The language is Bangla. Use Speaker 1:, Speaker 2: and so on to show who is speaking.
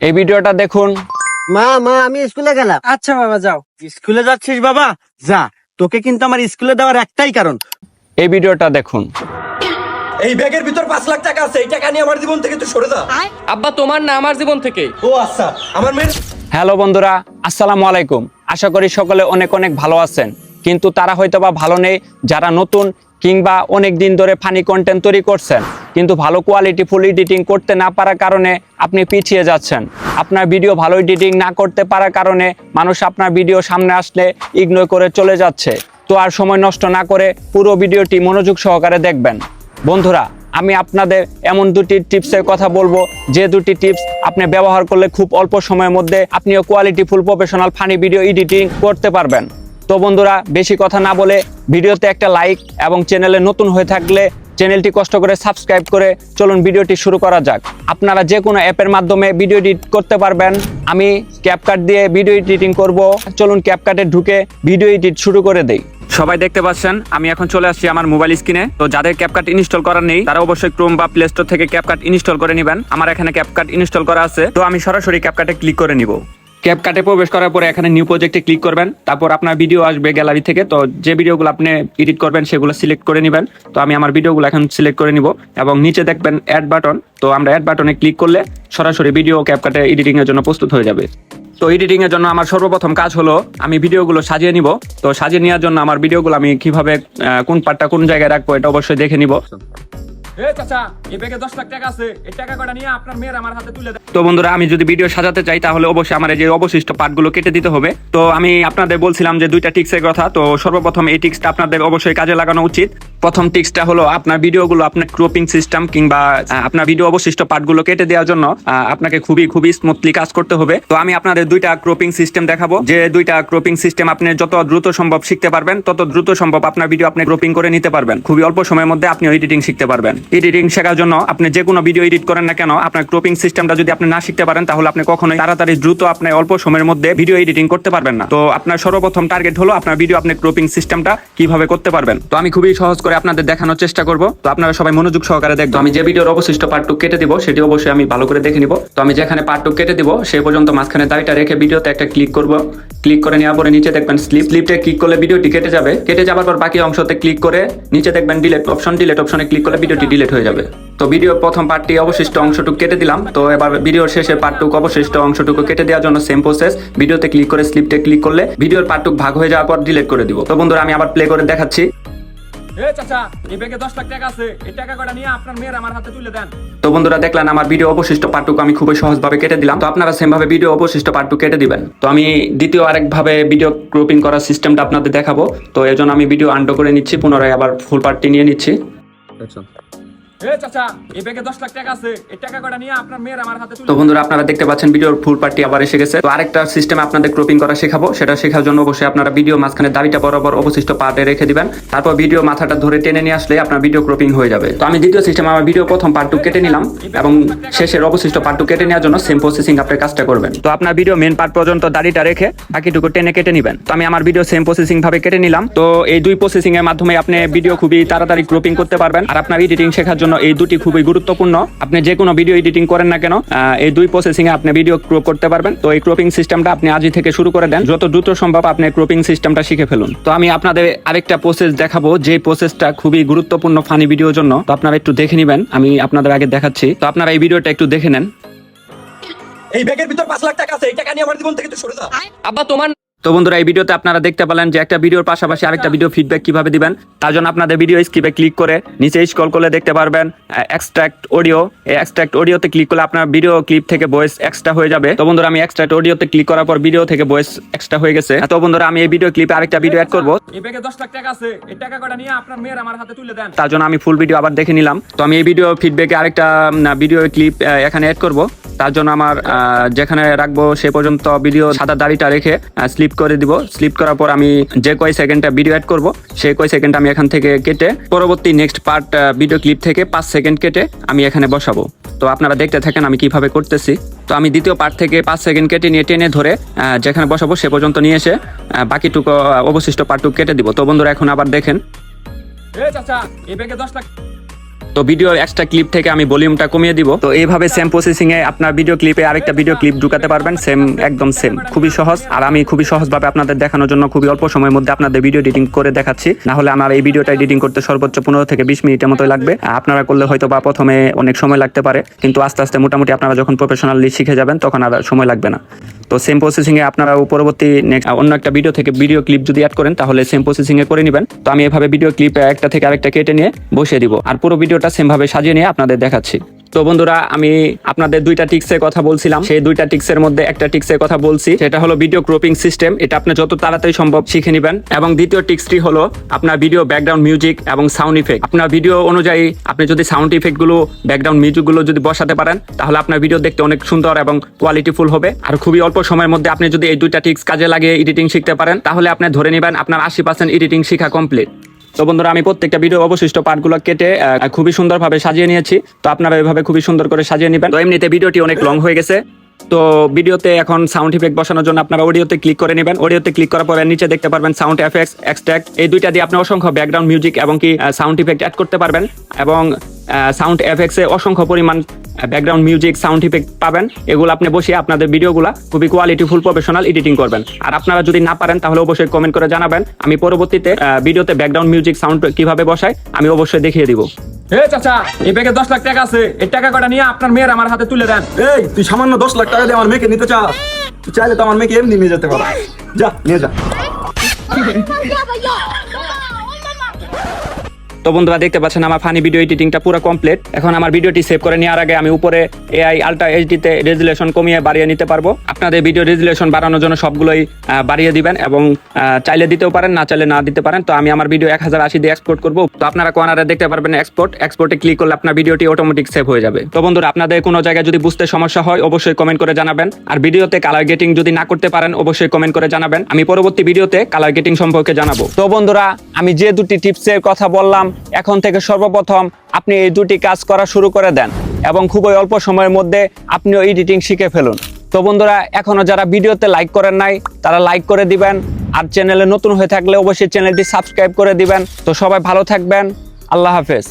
Speaker 1: এই ভিডিওটা দেখুন।
Speaker 2: মা মা আমি স্কুলে গেলাম।
Speaker 3: আচ্ছা বাবা যাও।
Speaker 4: স্কুলে যাচ্ছিস বাবা? যা তোকে কিন্তু আমার স্কুলে দেওয়ার একটাই কারণ।
Speaker 1: এই ভিডিওটা দেখুন।
Speaker 5: এই ব্যাগের ভিতর পাঁচ লাখ টাকা আছে এই টাকা নিয়ে আমার জীবন থেকে তুই সরে যা।
Speaker 3: আব্বা তোমার না আমার জীবন থেকে?
Speaker 5: ও আচ্ছা। আমার মেয়ের
Speaker 1: হ্যালো বন্ধুরা আসসালামু আলাইকুম। আশা করি সকলে অনেক অনেক ভালো আছেন। কিন্তু তারা হয়তো বা ভালো নেই যারা নতুন কিংবা অনেক দিন ধরে ফানি কন্টেন্ট তৈরি করছেন, কিন্তু ভালো কোয়ালিটি ফুল এডিটিং করতে না পারার কারণে আপনি পিছিয়ে যাচ্ছেন। আপনার ভিডিও ভালো এডিটিং না করতে পারার কারণে মানুষ আপনার ভিডিও সামনে আসলে ইগনোর করে চলে যাচ্ছে। তো আর সময় নষ্ট না করে পুরো ভিডিওটি মনোযোগ সহকারে দেখবেন। বন্ধুরা, আমি আপনাদের এমন দুটি টিপসের কথা বলব। যে দুটি টিপস আপনি ব্যবহার করলে খুব অল্প সময়ের মধ্যে আপনিও quality full professional funny video editing করতে পারবেন। তো বন্ধুরা, বেশি কথা না বলে ভিডিওতে একটা লাইক এবং চ্যানেলে নতুন হয়ে থাকলে চ্যানেলটি কষ্ট করে সাবস্ক্রাইব করে চলুন ভিডিওটি শুরু করা যাক। আপনারা যে কোনো অ্যাপের মাধ্যমে ভিডিও এডিট করতে পারবেন। আমি ক্যাপকাট দিয়ে ভিডিও এডিটিং করব। চলুন ক্যাপকাটে ঢুকে ভিডিও এডিট শুরু করে দেই। সবাই দেখতে পাচ্ছেন, আমি এখন চলে আসছি আমার মোবাইল স্ক্রিনে তো যাদের ক্যাপকাট ইনস্টল করার নেই, তারা অবশ্যই ক্রোম বা প্লে স্টোর থেকে ক্যাপকাট ইনস্টল করে নেবেন। আমার এখানে ক্যাপকাট ইনস্টল করা আছে। তো আমি সরাসরি ক্যাপকাটে ক্লিক করে নিব। ক্যাপকাটে প্রবেশ করার পরে এখানে নিউ প্রজেক্টে ক্লিক করবেন। তারপর আপনার ভিডিও আসবে গ্যালারি থেকে। তো যে ভিডিওগুলো আপনি এডিট করবেন, সেগুলো সিলেক্ট করে নেবেন। তো আমি আমার ভিডিওগুলো এখন সিলেক্ট করে নিব এবং নিচে দেখবেন অ্যাড বাটন তো আমরা অ্যাড বাটনে ক্লিক করলে সরাসরি ভিডিও ক্যাপকাটে এডিটিং এর জন্য প্রস্তুত হয়ে যাবে। তো এডিটিং এর জন্য আমার সর্বপ্রথম কাজ হলো, আমি ভিডিওগুলো সাজিয়ে নিব। তো সাজিয়ে নেওয়ার জন্য আমার ভিডিওগুলো আমি কীভাবে কোন পার্টটা কোন জায়গায় রাখব, এটা অবশ্যই দেখে নিব। তো বন্ধুরা, আমি যদি ভিডিও সাজাতে চাই, তাহলে অবশ্যই আমার এই যে অবশিষ্ট পার্টগুলো কেটে দিতে হবে। তো আমি আপনাদের বলছিলাম যে দুইটা টিক্সের কথা, তো সর্বপ্রথম এই টিক্সটা আপনাদের অবশ্যই কাজে লাগানো উচিত। প্রথম টিক্সটা হলো আপনার ভিডিওগুলো আপনার ক্রপিং সিস্টেম কিংবা আপনার ভিডিও অবশিষ্ট পার্টগুলো কেটে দেওয়ার জন্য আপনাকে খুবই খুবই স্মুথলি কাজ করতে হবে। তো আমি আপনাদের দুইটা ক্রপিং সিস্টেম দেখাবো। যে দুইটা ক্রপিং সিস্টেম আপনি যত দ্রুত সম্ভব শিখতে পারবেন, তত দ্রুত সম্ভব আপনার ভিডিও আপনি ক্রপিং করে নিতে পারবেন। খুবই অল্প সময়ের মধ্যে আপনি এডিটিং শিখতে পারবেন। এডিটিং শেখার জন্য আপনি যে কোনো ভিডিও এডিট করেন না কেন, আপনার ক্রপিং সিস্টেমটা যদি আপনি না শিখতে পারেন, তাহলে আপনি কখনোই তাড়াতাড়ি দ্রুত আপনি অল্প সময়ের মধ্যে ভিডিও এডিটিং করতে পারবেন না। তো আপনার সর্বপ্রথম টার্গেট হলো আপনার ভিডিও আপনি ক্রপিং সিস্টেমটা কীভাবে করতে পারবেন। তো আমি খুবই সহজ করে আপনাদের দেখানোর চেষ্টা করব। তো আপনারা সবাই মনোযোগ সহকারে দেখবেন। তো আমি যে ভিডিওর অবশিষ্ট পার্টটুক কেটে দিব, সেটি অবশ্যই আমি ভালো করে দেখে নিব। তো আমি যেখানে পার্টটুক কেটে দিব সেই পর্যন্ত মাঝখানে দাবিটা রেখে ভিডিওতে একটা ক্লিক করব। ক্লিক করে নেওয়ার পরে নিচে দেখবেন স্লিপ স্লিপটে ক্লিক করলে ভিডিওটি কেটে যাবে। কেটে যাওয়ার পর বাকি অংশতে ক্লিক করে নিচে দেখবেন ডিলেট অপশন ডিলেট অপশনে ক্লিক করলে ভিডিওটি ডিলেট হয়ে যাবে। তো ভিডিওর প্রথম পার্টটি অবশিষ্ট অংশটুকু কেটে দিলাম। তো এবার ভিডিওর শেষে পার্টটুকু অবশিষ্ট অংশটুকু কেটে দেওয়ার জন্য সেম প্রসেস ভিডিওতে ক্লিক করে স্লিপটে ক্লিক করলে ভিডিওর পার্টটুকু ভাগ হয়ে যাওয়ার পর ডিলিট করে দিব। তো বন্ধুরা, আমি আবার প্লে করে দেখাচ্ছি।
Speaker 3: এ চাচা এই ব্যাগে দশ লাখ টাকা আছে। এই টাকা কটা নিয়ে আপনার মেয়ের আমার হাতে তুলে দেন?
Speaker 1: তো বন্ধুরা দেখলেন আমার ভিডিও অবশিষ্ট পার্টটুকু আমি খুবই সহজভাবে কেটে দিলাম। তো আপনারা সেম ভাবে ভিডিও অবশিষ্ট পার্টটুকু কেটে দিবেন। তো আমি দ্বিতীয় আরেকভাবে ভিডিও ক্রপিং করার সিস্টেমটা আপনাদের দেখাবো। তো এর জন্য আমি ভিডিও আন্ডো করে নিচ্ছি পুনরায় আবার ফুল পার্টটি নিয়ে নিচ্ছি।
Speaker 3: এ
Speaker 1: তো বন্ধুরা আপনারা দেখতে পাচ্ছেন ভিডিওর ফুল পার্টি আবার এসে গেছে। তো আরেকটা সিস্টেম আপনাদের ক্রপিং করা শেখাবো। সেটা শেখার জন্য অবশ্যই আপনারা ভিডিও মাঝখানে দাড়িটা বরাবর অবশিষ্ট পার্টে রেখে দিবেন। তারপর ভিডিও মাথাটা ধরে টেনে নিয়ে আসলে আপনার ভিডিও ক্রপিং হয়ে যাবে। তো আমি দ্বিতীয় সিস্টেম আমার ভিডিও প্রথম পার্টটু কেটে নিলাম এবং শেষের অবশিষ্ট পার্টটু কেটে নেওয়ার জন্য সেম প্রসেসিং আপনার কাজটা করবেন। তো আপনার ভিডিও মেন পার্ট পর্যন্ত দাড়িটা রেখে বাকিটুকু টেনে কেটে নেবেন। তো আমি আমার ভিডিও সেম প্রসেসিং ভাবে কেটে নিলাম। তো এই দুই প্রসেসিং এর মাধ্যমে আপনি ভিডিও খুবই তাড়াতাড়ি ক্রপিং করতে পারবেন। আর আপনার এডিটিং শেখার জন্য এই দুটি খুবই গুরুত্বপূর্ণ। আপনি যে কোনো ভিডিও এডিটিং করেন না কেন এই দুই প্রসেসিং এ আপনি ভিডিও ক্রপ করতে পারবেন। তো এই ক্রপিং সিস্টেমটা আপনি আজই থেকে শুরু করে দেন। যত দ্রুত সম্ভব আপনি ক্রপিং সিস্টেমটা শিখে ফেলুন। তো আমি আপনাদের আরেকটা প্রসেস দেখাবো যে প্রসেসটা খুবই গুরুত্বপূর্ণ ফানি ভিডিওর জন্য। তো আপনারা একটু দেখে নেবেন আমি আপনাদের আগে দেখাচ্ছি। তো আপনারা এই ভিডিওটা একটু দেখে নেন।
Speaker 5: এই ব্যাগের ভিতর পাঁচ লাখ টাকা আছে এই টাকা নিয়ে আমার জীবন থেকে তুই সরে যা।
Speaker 3: আব্বা তোমার
Speaker 1: তো বন্ধুরা এই ভিডিওতে আপনারা দেখতে পেলেন যে একটা ভিডিওর পাশাপাশি আরেকটা ভিডিও ফিডব্যাক কীভাবে দিবেন তার জন্য আপনাদের ভিডিও স্ক্রিপে ক্লিক করে নিচে স্ক্রল করলে দেখতে পারবেন এক্সট্রাক্ট অডিও এই এক্সট্রাক্ট অডিওতে ক্লিক করলে আপনার ভিডিও ক্লিপ থেকে ভয়েস এক্সট্রা হয়ে যাবে। তো বন্ধুরা আমি এক্সট্রাক্ট অডিওতে ক্লিক করার পর ভিডিও থেকে ভয়েস এক্সট্রা হয়ে গেছে। তো বন্ধুরা আমি এই ভিডিও ক্লিপে আরেকটা ভিডিও অ্যাড করব।
Speaker 3: এই ব্যাগে দশ লাখ টাকা আছে এই টাকা কটা নিয়ে আপনার মেয়ের আমার হাতে তুলে দেন।
Speaker 1: তার জন্য আমি ফুল ভিডিও আবার দেখে নিলাম। তো আমি এই ভিডিও ফিডব্যাকে আরেকটা ভিডিও ক্লিপ এখানে অ্যাড করব। তার জন্য আমার যেখানে রাখব সে পর্যন্ত ভিডিও সাদা দাড়িটা রেখে স্লিপ করে দিব। স্লিপ করার পর আমি যে কয় সেকেন্ডটা ভিডিও অ্যাড করব সেই কয় সেকেন্ড আমি এখান থেকে কেটে, পরবর্তী নেক্সট পার্ট ভিডিও ক্লিপ থেকে পাঁচ সেকেন্ড কেটে আমি এখানে বসাবো। তো আপনারা দেখতে থাকেন আমি কীভাবে করতেছি। তো আমি দ্বিতীয় পার্ট থেকে পাঁচ সেকেন্ড কেটে নিয়ে টেনে ধরে যেখানে বসাবো সে পর্যন্ত নিয়ে এসে বাকিটুকু, অবশিষ্ট পার্টটুকু কেটে দিব। তো বন্ধুরা এখন আবার দেখেন।
Speaker 3: এ চাচা, এই ব্যাগে দশ লাখ
Speaker 1: তো ভিডিও এক্সট্রা ক্লিপ থেকে আমি ভলিউমটা কমিয়ে দিব। তো এইভাবে সেম প্রসেসিং এ আপনার ভিডিও ক্লিপে আরেকটা ভিডিও ক্লিপ ঢুকাতে পারবেন সেম একদম সেম খুবই সহজ, আর আমি খুবই সহজভাবে আপনাদের দেখানোর জন্য খুবই অল্প সময়ের মধ্যে আপনাদের ভিডিও এডিটিং করে দেখাচ্ছি। না হলে আমার এই ভিডিওটা এডিটিং করতে সর্বোচ্চ পনেরো থেকে বিশ মিনিটের মতোই লাগবে। আপনারা করলে হয়তো বা প্রথমে অনেক সময় লাগতে পারে, কিন্তু আস্তে আস্তে মোটামুটি আপনারা যখন প্রফেশনালি শিখে যাবেন, তখন আর সময় লাগবে না। তো সেম প্রসেসিং এ আপনারা পরবর্তী নেক্সট অন্য একটা ভিডিও থেকে ভিডিও ক্লিপ যদি অ্যাড করেন, তাহলে সেম প্রসেসিং এ করে নেবেন। তো আমি এভাবে ভিডিও ক্লিপ একটা থেকে আরেকটা কেটে নিয়ে বসিয়ে দিব। আর পুরো ভিডিওটা সেম ভাবে সাজিয়ে নিয়ে আপনাদের দেখাচ্ছি। তো বন্ধুরা, আমি আপনাদের দুইটা টিক্সের কথা বলছিলাম। সেই দুইটা টিক্সের মধ্যে একটা টিক্সের কথা বলছি। সেটা হলো ভিডিও ক্রপিং সিস্টেম এটা আপনি যত তাড়াতাড়ি সম্ভব শিখে নেবেন। এবং দ্বিতীয় টিক্সটি হলো আপনার ভিডিও ব্যাকগ্রাউন্ড মিউজিক এবং সাউন্ড ইফেক্ট আপনার ভিডিও অনুযায়ী আপনি যদি সাউন্ড ইফেক্টগুলো ব্যাকগ্রাউন্ড মিউজিকগুলো যদি বসাতে পারেন, তাহলে আপনার ভিডিও দেখতে অনেক সুন্দর এবং কোয়ালিটিফুল হবে। আর খুবই অল্প সময়ের মধ্যে আপনি যদি এই দুইটা টিক্স কাজে লাগিয়ে এডিটিং শিখতে পারেন, তাহলে আপনি ধরে নেবেন আপনার আশি পার্সেন্ট এডিটিং শিখা কমপ্লিট তো বন্ধুরা, আমি প্রত্যেকটা ভিডিও অবশিষ্ট পার্টগুলো কেটে খুবই সুন্দরভাবে সাজিয়ে নিয়েছি। তো আপনারা এভাবে খুবই সুন্দর করে সাজিয়ে নেবেন। তো এমনিতে ভিডিওটি অনেক লং হয়ে গেছে। তো ভিডিওতে এখন সাউন্ড ইফেক্ট বসানোর জন্য আপনারা অডিওতে ক্লিক করে নেবেন। অডিওতে ক্লিক করার পরে নিচে দেখতে পারবেন সাউন্ড এফেক্টস এক্সট্র্যাক্ট এই দুইটা দিয়ে আপনি অসংখ্য ব্যাকগ্রাউন্ড মিউজিক এবং কি সাউন্ড ইফেক্ট অ্যাড করতে পারবেন। এবং সাউন্ড এফেক্টসে অসংখ্য পরিমাণ ব্যাকগ্রাউন্ড মিউজিক সাউন্ড ইফেক্ট পাবেন। এগুলো আপনি বসিয়ে আপনাদের ভিডিওগুলো খুবই কোয়ালিটিফুল প্রফেশনাল এডিটিং করবেন। আর আপনারা যদি না পারেন তাহলে অবশ্যই কমেন্ট করে জানাবেন। আমি পরবর্তীতে ভিডিওতে ব্যাকগ্রাউন্ড মিউজিক সাউন্ড কীভাবে বসাই আমি অবশ্যই দেখিয়ে দিব।
Speaker 3: এ চাচা এই ব্যাগে দশ লাখ টাকা আছে। এই টাকা কটা নিয়ে আপনার মেয়ের আমার হাতে তুলে দেন?
Speaker 5: এই তুই সামান্য দশ লাখ টাকা দিয়ে আমার মেয়েকে নিতে চাস? তুই চাইলে তো আমার মেয়েকে এমনি নিয়ে যেতে পারো যা নিয়ে যা।
Speaker 1: তো বন্ধুরা দেখতে পাচ্ছেন আমার ফানি ভিডিও এডিটিংটা পুরো কমপ্লিট এখন আমার ভিডিওটি সেভ করে নেওয়ার আগে আমি উপরে এআই আলট্রা এইচডিতে রেজুলেশন কমিয়ে বাড়িয়ে নিতে পারব। আপনাদের ভিডিও রেজুলেশন বাড়ানোর জন্য সবগুলোই বাড়িয়ে দিবেন এবং চাইলে দিতেও পারেন, না চাইলে না দিতে পারেন। তো আমি আমার ভিডিও এক হাজার আশি দিয়ে এক্সপোর্ট করব। তো আপনারা কোয়ানারে দেখতে পারবেন এক্সপোর্ট এক্সপোর্টে ক্লিক করলে আপনার ভিডিওটি অটোমেটিক সেভ হয়ে যাবে। তো বন্ধুরা, আপনাদের কোনো জায়গায় যদি বুঝতে সমস্যা হয়, অবশ্যই কমেন্ট করে জানাবেন। আর ভিডিওতে কালার গেটিং যদি না করতে পারেন, অবশ্যই কমেন্ট করে জানাবেন। আমি পরবর্তী ভিডিওতে কালার গেটিং সম্পর্কে জানাব। তো বন্ধুরা, আমি যে দুটি টিপসের কথা বললাম এখন থেকে সর্বপ্রথম আপনি এই দুটি কাজ করা শুরু করে দেন এবং খুবই অল্প সময়ের মধ্যে আপনিও এডিটিং শিখে ফেলুন। তো বন্ধুরা এখনও যারা ভিডিওতে লাইক করেন নাই, তারা লাইক করে দিবেন। আর চ্যানেলে নতুন হয়ে থাকলে অবশ্যই চ্যানেলটি সাবস্ক্রাইব করে দিবেন। তো সবাই ভালো থাকবেন। আল্লাহ হাফেজ।